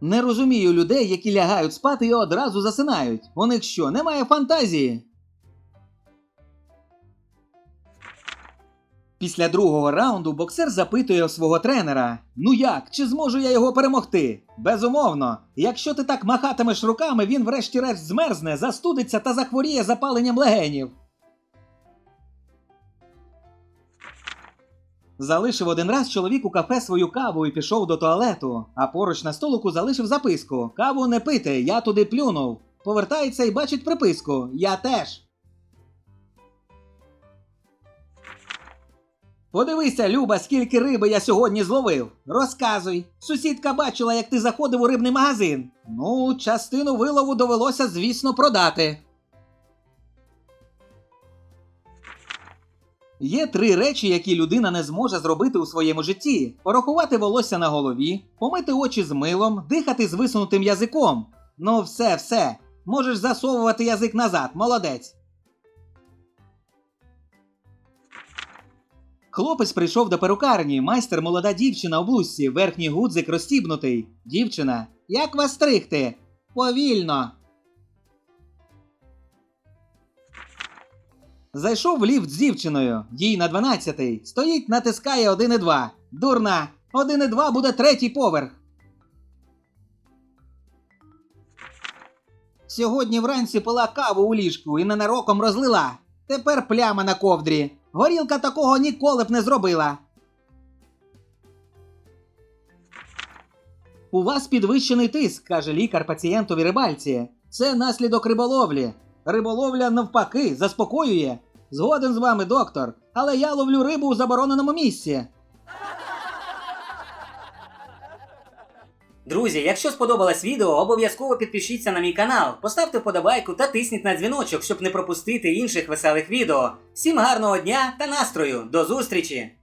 Не розумію людей, які лягають спати і одразу засинають. У них що, немає фантазії? Після другого раунду боксер запитує свого тренера: Ну як, чи зможу я його перемогти? Безумовно, якщо ти так махатимеш руками, він врешті-решт змерзне, застудиться та захворіє запаленням легенів. Залишив один раз чоловік у кафе свою каву і пішов до туалету, а поруч на столику залишив записку: Каву не пити, я туди плюнув. Повертається і бачить приписку: Я теж. Подивися, Люба, скільки риби я сьогодні зловив. Розказуй. Сусідка бачила, як ти заходив у рибний магазин. Ну, частину вилову довелося, звісно, продати. Є три речі, які людина не зможе зробити у своєму житті: порахувати волосся на голові, помити очі з милом, дихати з висунутим язиком. Ну, все, все. Можеш засовувати язик назад, молодець. Хлопець прийшов до перукарні, майстер молода дівчина у блузці, верхній гудзик розстібнутий. Дівчина, як вас стригти? Повільно. Зайшов в ліфт з дівчиною, їй на 12-й. Стоїть, натискає 1 і 2. Дурна, 1 і 2 буде третій поверх. Сьогодні вранці пила каву у ліжку і ненароком розлила. Тепер пляма на ковдрі. Горілка такого ніколи б не зробила. У вас підвищений тиск, каже лікар пацієнтові рибальці. Це наслідок риболовлі. Риболовля навпаки заспокоює. Згоден з вами, доктор, але я ловлю рибу у забороненому місці. Друзі, якщо сподобалось відео, обов'язково підпишіться на мій канал, поставте вподобайку та тисніть на дзвіночок, щоб не пропустити інших веселих відео. Всім гарного дня та настрою! До зустрічі!